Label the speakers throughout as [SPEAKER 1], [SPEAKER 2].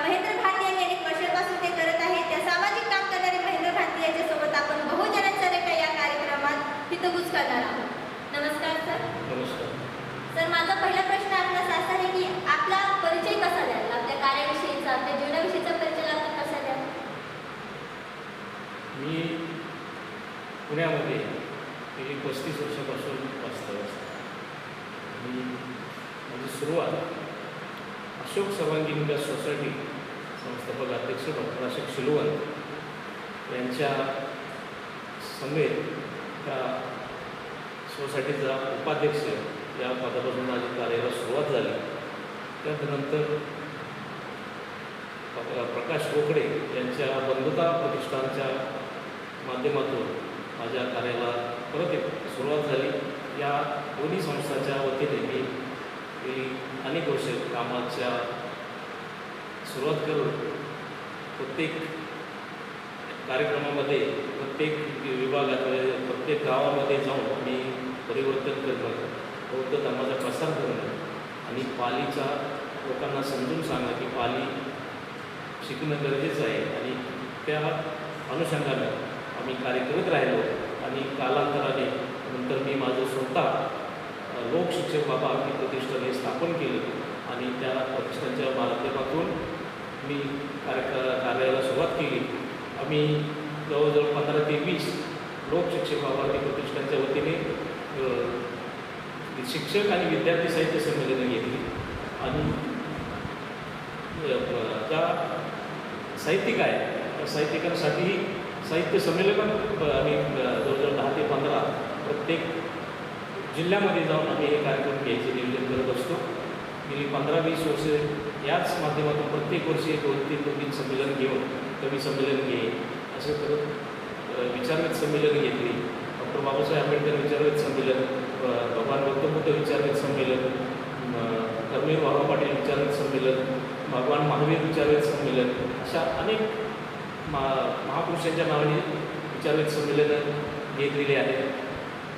[SPEAKER 1] महेंद्र भारती यांनी अनेक वर्षापासून ते करत आहेत. त्या सामाजिक काम करणारे महेंद्र भारती यांच्यासोबत आपण बहुजनांचा रेटा या कार्यक्रमात हितगुज करणार आहोत. नमस्कार सर.
[SPEAKER 2] नमस्कार.
[SPEAKER 1] सर माझा पहिला प्रश्न आपल्यास असा आहे की आपला परिचय कसा द्याल? आपल्या कार्याविषयीचा आपल्या जीवनाविषयीचा परिचय आपण कसा द्याल?
[SPEAKER 2] मी पुण्यामध्ये गेली पस्तीस वर्षापासून असतो आणि माझी सुरुवात अशोक सर्वांगीण विकास सोसायटी संस्थापक अध्यक्ष डॉक्टर अशोक शिलवंत यांच्या समेत त्या सोसायटीचा उपाध्यक्ष या पदापासून माझी कार्याला सुरुवात झाली त्यानंतर प्रकाश कोकडे यांच्या बंधुता प्रतिष्ठानच्या माध्यमातून माझ्या कार्याला परत एक सुरुवात झाली या दोन्ही संस्थांच्या वतीने मी कामाच्या सुरुवात करून प्रत्येक कार्यक्रमामध्ये प्रत्येक विभागात प्रत्येक गावामध्ये जाऊन मी परिवर्तन करणं बौद्ध धर्माचा प्रसार करणं आणि पालीचा लोकांना समजून सांगा की पाली शिकणं गरजेचं आहे आणि त्या अनुषंगानं आम्ही कार्य करत राहिलो आणि कालांतराने नंतर मी माझं स्वतः लोकशिक्षक बाबा आम्ही प्रतिष्ठाने स्थापन केलं. आणि त्या प्रतिष्ठानच्या माध्यमातून मी कार्य कार्याला सुरुवात केली. आम्ही जवळजवळ पंधरा ते वीस लोकशिक्षक बाबा आम्ही प्रतिष्ठानच्या वतीने शिक्षक आणि विद्यार्थी साहित्य संमेलनं घेतली. आणि त्या साहित्यिक आहे त्या साहित्यिकांसाठी साहित्य संमेलन आम्ही जवळजवळ दहा ते पंधरा प्रत्येक जिल्ह्यामध्ये जाऊन आम्ही हे कार्यक्रम घ्यायचे नियोजन करत असतो. गेली पंधरा वीस वर्ष याच माध्यमातून प्रत्येक वर्षी एक दोन तीन दोन तीन संमेलन घेऊन कवी संमेलन घे असं करत विचारवेध संमेलन घेतली. डॉक्टर बाबासाहेब आंबेडकर विचारवेध संमेलन भगवान गौतम बुद्ध विचारवेध संमेलन अ, कर्मवीर बाबा पाटील विचारवेध संमेलन भगवान महावीर विचारवेध संमेलन अशा अनेक मा महापुरुषांच्या नावाने विचारवेध संमेलनं घेतलेली आहेत.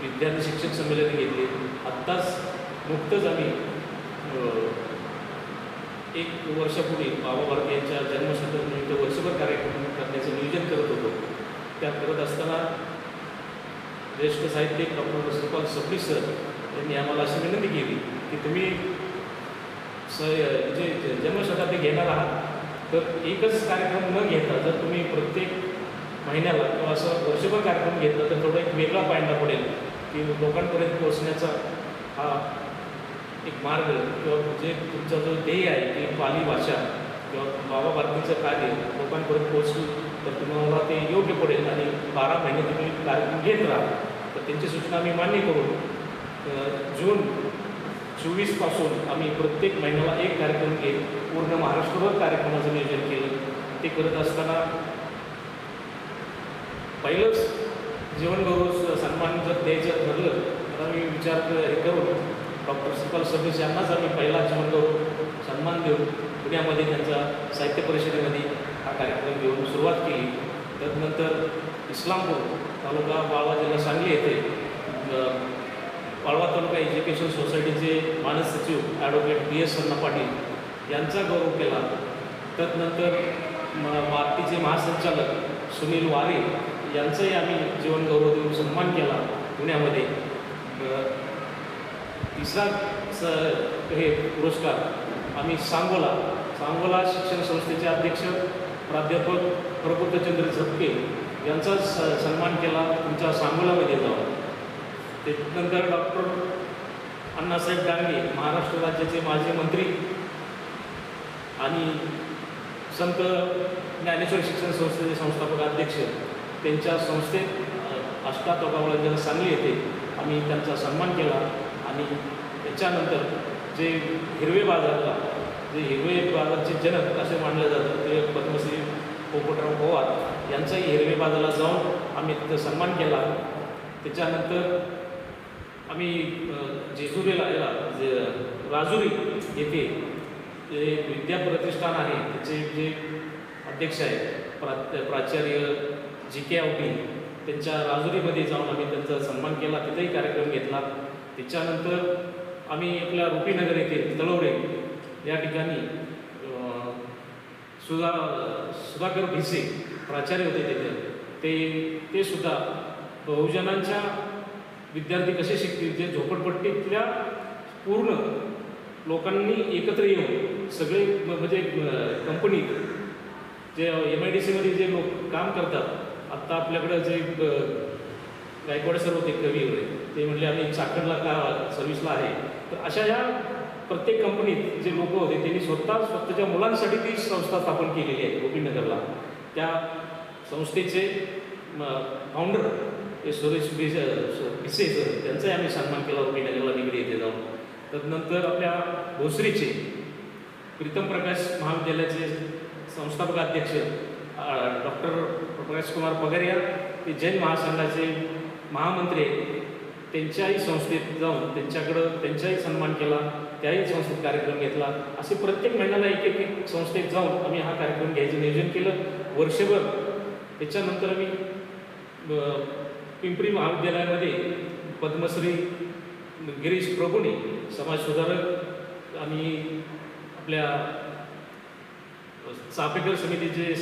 [SPEAKER 2] विद्यार्थी शिक्षक संमेलन घेतली. आत्ताच नुकतंच आम्ही एक वर्षापूर्वी बाबा भारती यांच्या जन्मशताब्दीनिमित्त वर्षभर कार्यक्रम करण्याचं नियोजन करत होतो. त्यात करत असताना ज्येष्ठ साहित्यिक डॉक्टर श्रीपाल सबडी सर यांनी आम्हाला अशी विनंती केली की तुम्ही स जे जे जन्मशताब्दी घेणार आहात तर एकच कार्यक्रम न घेता जर तुम्ही प्रत्येक महिन्याला किंवा असं वर्षभर कार्यक्रम घेतला तर थोडा एक वेगळा पायंडा पडेल की लोकांपर्यंत पोहोचण्याचा हा एक मार्ग किंवा जे तुमचा जो ध्येय आहे की पाली भाषा किंवा बाबा भारतीचं कार्य लोकांपर्यंत पोहोचू तर तुम्हाला ते योग्य पडेल आणि बारा महिने तुम्ही कार्यक्रम घेत राहा. तर त्यांची सूचना आम्ही मान्य करून जून चोवीसपासून आम्ही प्रत्येक महिन्याला एक कार्यक्रम घेत पूर्ण महाराष्ट्रभर कार्यक्रमाचं नियोजन केलं. ते करत असताना पहिलंच जीवनगौरव सन्मान जर द्यायचं ठरलं तर आम्ही विचार क- हे डॉक्टर सुपाल सबनीस यांनाच आम्ही पहिला जीवनगौरव सन्मान देऊन पुण्यामध्ये त्यांचा साहित्य परिषदेमध्ये हा कार्यक्रम घेऊन सुरुवात केली. त्यानंतर इस्लामपूर तालुका वाळवा जिल्हा सांगली येथे वाळवा तालुका एज्युकेशन सोसायटीचे मानस सचिव advocate B S Sanna Patil यांचा गौरव केला. त्यानंतर म मातीचे महासंचालक सुनील वारे यांचाही आम्ही जीवनगौरव देऊन सन्मान केला पुण्यामध्ये. तिसरा स हे पुरस्कार आम्ही सांगोला सांगोला शिक्षण संस्थेचे अध्यक्ष प्राध्यापक प्रबुद्धचंद्र झपके यांचा स सन्मान केला तुमच्या सांगोलामध्ये जाऊन. त्यानंतर डॉक्टर अण्णासाहेब डांगे महाराष्ट्र राज्याचे माजी मंत्री आणि संत ज्ञानेश्वर शिक्षण संस्थेचे संस्थापक अध्यक्ष त्यांच्या संस्थेत अष्टा तोगावळा सांगली येथे आम्ही त्यांचा सन्मान केला. आणि त्याच्यानंतर जे हिरवे बाजारला जे हिरवे बाजारचे जनक असे मानले जातात ते पद्मश्री पोपटराव पवार यांचाही हिरवे बाजारला जाऊन आम्ही तिथं सन्मान केला. त्याच्यानंतर आम्ही जेजुरीला याला जे राजुरी येथे जे विद्या प्रतिष्ठान आहे त्याचे जे अध्यक्ष आहेत प्रा प्राचार्य जी के आवटी त्यांच्या राजुरीमध्ये जाऊन आम्ही त्यांचा सन्मान केला तिथेही कार्यक्रम घेतला. त्याच्यानंतर आम्ही आपल्या रुपीनगर येथे तळवडे या ठिकाणी सुधा सुधाकर भिसे प्राचार्य होते तिथे. ते ते सुद्धा बहुजनांच्या विद्यार्थी कसे शिकतील जे झोपडपट्टीतल्या पूर्ण लोकांनी एकत्र येऊन सगळे म्हणजे कंपनी जे एम आय डी सीमध्ये जे लोक काम करतात आत्ता आपल्याकडं जे गायकवाड सर होते कवी वगैरे ते म्हणले आम्ही चाकणला का सर्व्हिसला आहे? तर अशा या प्रत्येक कंपनीत जे लोक होते त्यांनी स्वतः स्वतःच्या मुलांसाठी ती संस्था स्थापन केलेली आहे गोपीनगरला. त्या संस्थेचे फाउंडर हे सुरेश बिसे बिसे सर त्यांचाही आम्ही सन्मान केला गोपीनगरला निगडी येथे जाऊन. तदनंतर आपल्या भोसरीचे प्रीतम प्रकाश महाविद्यालयाचे संस्थापक अध्यक्ष डॉक्टर प्रकाशकुमार पगारिया ते जैन महासंघाचे महामंत्री त्यांच्याही संस्थेत जाऊन त्यांच्याकडं त्यांचाही सन्मान केला त्याही संस्थेत कार्यक्रम घेतला. असे प्रत्येक महिन्याला एक एक एक संस्थेत जाऊन आम्ही हा कार्यक्रम घ्यायचं नियोजन केलं. वर्षभर त्याच्यानंतर आम्ही पिंपरी महाविद्यालयामध्ये पद्मश्री गिरीश प्रभूने समाजसुधारक आणि आपल्या चापेकर समितीचे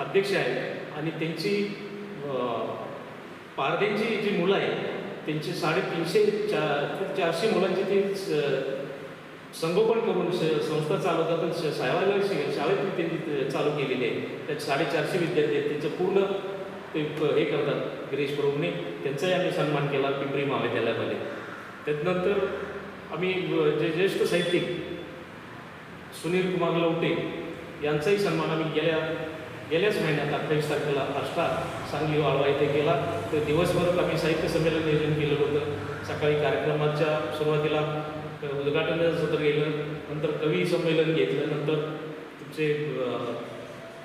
[SPEAKER 2] अध्यक्ष आहेत. आणि त्यांची पारध्यांची जी मुलं आहेत त्यांची साडेतीनशे चार चारशे मुलांची ते स- संगोपन करून संस्था चालवतात. आणि श- शाळेला शाळेत त्यांनी चालू केलेली आहे. त्यात साडेचारशे विद्यार्थी आहेत. त्यांचं पूर्ण ते हे करतात. गिरीश प्रभूने. त्यांचाही आम्ही सन्मान केला पिंपरी महाविद्यालयामध्ये. त्यानंतर आम्ही जे ज्येष्ठ साहित्यिक सुनील कुमार लवटे यांचाही सन्मान आम्ही गेल्या गेल्याच महिन्यात अठ्ठावीस तारखेला अष्टा सांगली वाळवा इथे केला तर दिवसभर आम्ही साहित्य संमेलन नियोजन केलं होतं. सकाळी कार्यक्रमाच्या सुरुवातीला अ, उद्घाटन सत्र गेलं नंतर कवी संमेलन घेतलं नंतर तुमचे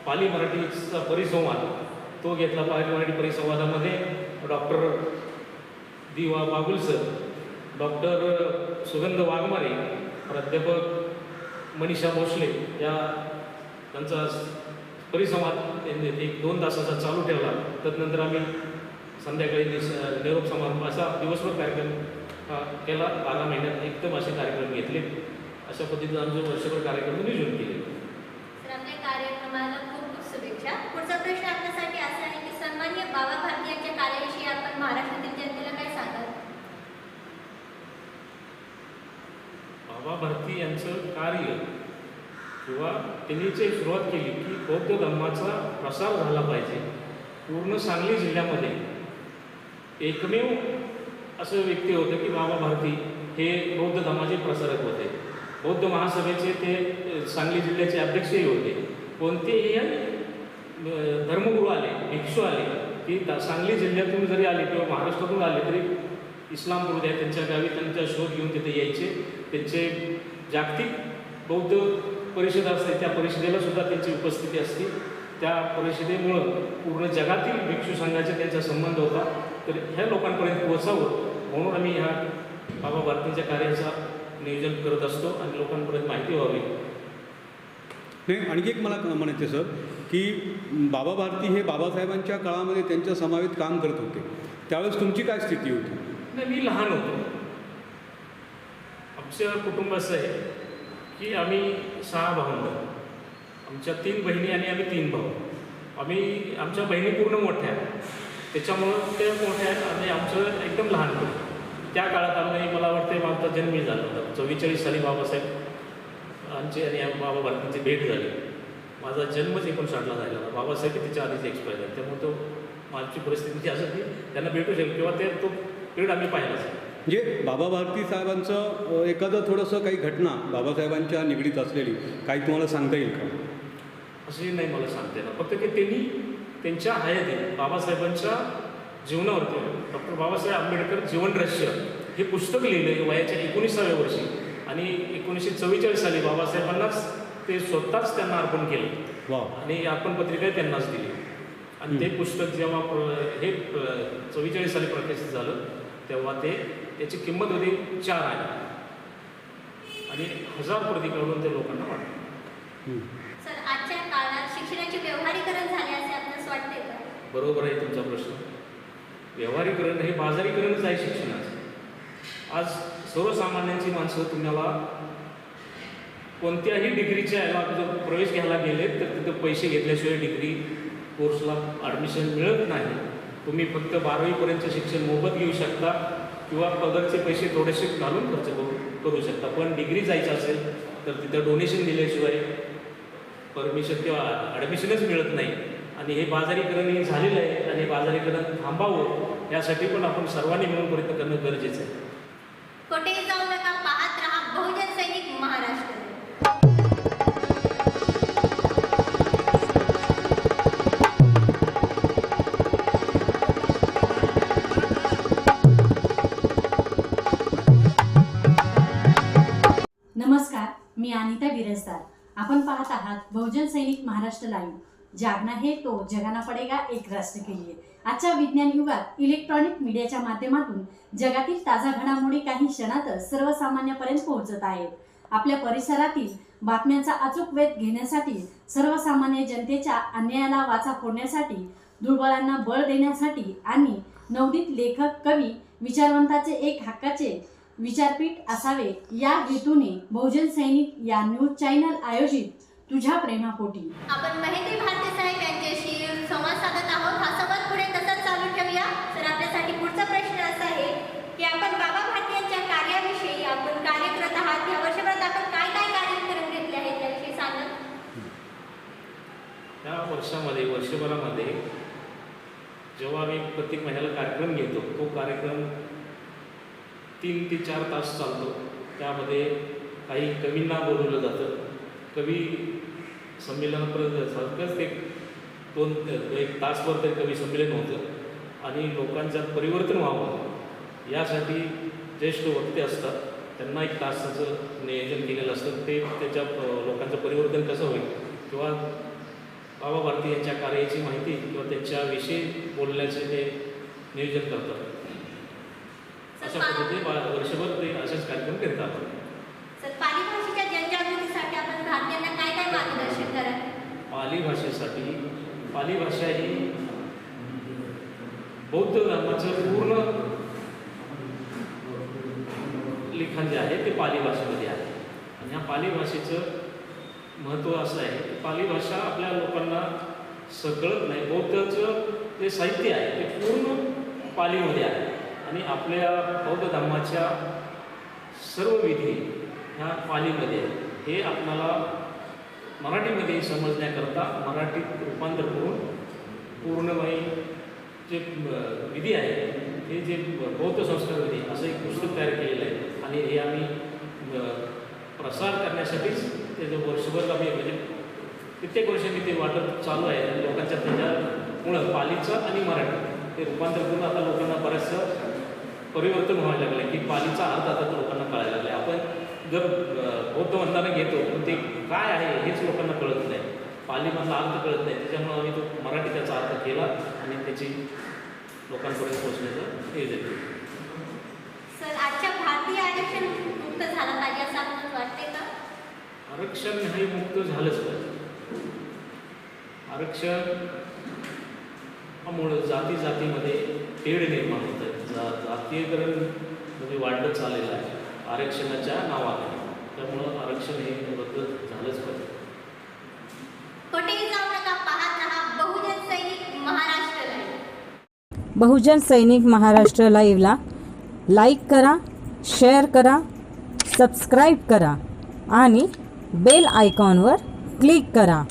[SPEAKER 2] पाली मराठीचा परिसंवाद तो घेतला पाली मराठी परिसंवादामध्ये. डॉक्टर दिवा बागुल सर डॉक्टर सुगंध वाघमारे प्राध्यापक मनीषा भोसले या त्यांचा परिसंवाद त्यांनी एक दोन तासाचा चालू ठेवला. तदनंतर आम्ही संध्याकाळी निस- निरोप समारंभ असा दिवसभर कार्यक्रम केला. बारा महिन्यात एकदम असे कार्यक्रम घेतले. अशा पद्धतीने आमचे वर्षभर कार्यक्रम नियोजन केले.
[SPEAKER 1] तर आपल्या कार्यक्रमाला खूप खूप शुभेच्छा. पुढचा प्रश्न आपल्यासाठी असा आहे की सन्मान्य बाबा भारती यांच्या कार्याविषयी आपण महाराष्ट्रातील जनतेला काय सांगाल?
[SPEAKER 2] बाबा भारती यांचं कार्य किंवा त्यांनी जे सुरुवात केली बौद्ध धर्माचा प्रसार झाला पाहिजे. पूर्ण सांगली जिल्ह्यामध्ये एकमेव असं व्यक्ती होतं की बाबा भारती हे बौद्ध धर्माचे प्रसारक होते. बौद्ध महासभेचे ते सांगली जिल्ह्याचे अध्यक्षही होते. कोणतेही धर्मगुरू आले भिक्षू आले की सांगली जिल्ह्यातून जरी आले किंवा महाराष्ट्रातून आले तरी इस्लाम आहे त्यांच्या गावी त्यांचा शोध घेऊन तिथे यायचे. त्यांचे जागतिक बौद्ध परिषद असते त्या परिषदेला सुद्धा त्यांची उपस्थिती असते. त्या परिषदेमुळं पूर्ण जगातील भिक्षू संघाचा त्यांचा संबंध होता. तर ह्या लोकांपर्यंत पोहोचावं म्हणून आम्ही ह्या बाबा भारतीच्या कार्याचा नियोजन करत असतो आणि लोकांपर्यंत माहिती व्हावी.
[SPEAKER 3] नाही आणखी एक मला म्हणायचं सर की बाबा भारती हे बाबासाहेबांच्या काळामध्ये त्यांच्या समावेत काम करत होते. त्यावेळेस तुमची काय स्थिती होती?
[SPEAKER 2] नाही मी लहान होतो. आमचं कुटुंब असं आहे की आम्ही सहा भाऊ आमच्या तीन बहिणी आणि आम्ही तीन भाऊ. आम्ही आमच्या बहिणी पूर्ण मोठ्या आहेत. त्याच्यामुळं ते मोठ्या आहेत आणि आमचं एकदम लहान होतं त्या काळात आम्ही मला वाटते माझा जन्मी झाला होता. चव्वेचाळीस साली बाबासाहेब आमचे आणि बाबा भारतींची भेट झाली. माझा जन्मच एकोणसाठला झाला होता. बाबासाहेब त्याच्या आधीच एक्सपायर झाले. त्यामुळे तो माझी परिस्थिती जी असेल ती त्यांना भेटू शकेल किंवा ते तो पिरियड आम्ही पाहिलाच
[SPEAKER 3] म्हणजे बाबा भारती साहेबांचं एखादं थोडंसं काही घटना बाबासाहेबांच्या निगडीत असलेली काही तुम्हाला सांगता येईल का?
[SPEAKER 2] असे नाही मला सांगता येणार. फक्त की त्यांनी त्यांच्या हयातीत बाबासाहेबांच्या जीवनावरती डॉक्टर बाबासाहेब आंबेडकर जीवन रहस्य हे पुस्तक लिहिलं आहे वयाच्या एकोणीसाव्या वर्षी. आणि एकोणीसशे चव्वेचाळीस साली बाबासाहेबांनाच ते स्वतःच त्यांना अर्पण केलं.
[SPEAKER 3] वा
[SPEAKER 2] आणि अर्पण पत्रिकाही त्यांनाच दिली. आणि ते पुस्तक जेव्हा हे चव्वेचाळीस साली प्रकाशित झालं तेव्हा ते त्याची किंमत होती चार आहे आणि हजार प्रती काढून ते लोकांना वाटलं.
[SPEAKER 1] सर आजच्या काळात शिक्षणाचे व्यवहारीकरण झाले असे आपल्यास वाटते का?
[SPEAKER 2] बरोबर आहे तुमचा प्रश्न. व्यवहारीकरण हे बाजारीकरणच आहे शिक्षणाचं. आज सर्वसामान्यांची माणसं तुम्हाला कोणत्याही डिग्रीच्या याला जर प्रवेश घ्यायला गेले तर तिथं पैसे घेतल्याशिवाय डिग्री कोर्सला ॲडमिशन मिळत नाही. तुम्ही फक्त बारावीपर्यंतचं शिक्षण मोफत घेऊ शकता. किंवा पदरचे पैसे थोडेसे घालून खर्च करू करू शकता. पण डिग्री जायचं असेल तर तिथं डोनेशन दिल्याशिवाय परमिशन किंवा ॲडमिशनच मिळत नाही. आणि हे बाजारीकरण हे झालेलं आहे. आणि हे बाजारीकरण थांबावं यासाठी पण आपण सर्वांनी मिळून प्रयत्न करणं गरजेचं आहे.
[SPEAKER 1] महाराष्ट्र
[SPEAKER 4] लाईव्ह जागना है तो जगाना पडेगा एक राष्ट्र के लिए. आजच्या विज्ञान युगात इलेक्ट्रॉनिक मीडियाच्या माध्यमातून जगातील ताजा घडामोडी काही क्षणातच सर्वसामान्यपर्यंत पोहोचत आहेत. आपल्या परिसरातील बातम्यांचा अचूक वेध घेण्यासाठी सर्वसामान्य जनतेच्या अन्यायाला वाचा फोडण्यासाठी दुर्बलांना बळ देण्यासाठी आणि नवोदित लेखक कवी विचारवंताचे एक हक्काचे विचारपीठ असावे या हेतूने बहुजन सैनिक या न्यूज चॅनल आयोजित तुझ्या प्रेमापोटी.
[SPEAKER 1] आपण महेंद्र भारती साहेब यांच्याशी संवाद साधत आहोत. हा संवाद पुढे तसाच चालू ठेवूया. तर आपल्यासाठी पुढचा प्रश्न असा आहे की आपण बाबा भारती यांच्या कार्याविषयी आपण कार्य करत आहात. या वर्षभरात आपण काय काय कार्य करून घेतले आहेत त्याविषयी सांगा.
[SPEAKER 2] त्या वर्षामध्ये वर्षभरामध्ये जेव्हा आम्ही प्रत्येक महिन्याला कार्यक्रम घेतो तो कार्यक्रम तीन ते चार तास चालतो. त्यामध्ये काही कवींना बोलवलं जातं. कवी संमेलनापर्यंत सारखंच एक दोन एक तासभर तरी कवी संमेलन होतं. आणि लोकांच्यात परिवर्तन व्हावं. यासाठी ज्येष्ठ वक्ते असतात त्यांना एक तासाचं नियोजन केलेलं असतं. ते त्याच्या लोकांचं परिवर्तन कसं होईल? किंवा बाबा भारती यांच्या कार्याची माहिती किंवा त्यांच्याविषयी बोलण्याचे ते नियोजन करतात. अशा पद्धतीने वर्षभर ते असेच कार्यक्रम करतात आपण
[SPEAKER 1] सर पाली भाषेच्या जनजागृतीसाठी आपण भारतीयांना काय काय मार्गदर्शन कराल
[SPEAKER 2] पाली भाषेसाठी पाली भाषा ही बौद्ध धर्माचं पूर्ण लिखाण जे आहे ते पाली भाषेमध्ये आहे. आणि ह्या पाली भाषेचं महत्त्व असं आहे की पाली भाषा आपल्या लोकांना सगळं नाही बौद्धचं जे साहित्य आहे ते पूर्ण पालीमध्ये आहे. आणि आपल्या बौद्ध धर्माच्या सर्व विधी ह्या पालीमध्ये आहे हे आपल्याला मराठीमध्ये समजण्याकरता मराठीत रूपांतर करून पूर्णमयी जे विधी आहे हे जे बौद्ध संस्कार विधी असं एक पुस्तक तयार केलेलं आहे आणि हे आम्ही प्रसार करण्यासाठीच त्याचं वर्षभर आम्ही म्हणजे कित्येक वर्षांनी ते वाटप चालू आहे आणि लोकांच्या त्याच्यामुळं पालीचं आणि मराठी ते रूपांतर करून आता लोकांना बऱ्याचसं परिवर्तन व्हायला लागलं आहे की पालीचा अर्थ आता लोकांना कळायला लागला आहे आपण जर बौद्ध म्हणताना घेतो पण ते काय आहे हेच लोकांना कळत नाही. पालीमधला अर्थ कळत नाही. त्याच्यामुळे आम्ही तो मराठी त्याचा अर्थ केला आणि त्याची लोकांपर्यंत पोहोचण्याचं नियोजन केलं.
[SPEAKER 1] सर आजच्या भारतीय आरक्षण मुक्त झालं पाहिजे असं आपल्याला वाटते का?
[SPEAKER 2] आरक्षण हे मुक्त झालंच पाहिजे. आरक्षण मुळे जाती जातीमध्ये तेढ निर्माण होत आहे जा जातीयकरण म्हणजे वाढत चाललेलं आहे. आरक्षणाच्या नावाने. त्यामुळं आरक्षण हे रद्द झालंच पाहिजे.
[SPEAKER 1] कोठेही जाऊ नका पाहत रहा बहुजन सैनिक महाराष्ट्र लाईव्ह
[SPEAKER 5] बहुजन सैनिक महाराष्ट्र लाईव्हला लाईक करा शेअर करा सबस्क्राईब करा आणि बेल आयकॉनवर क्लिक करा.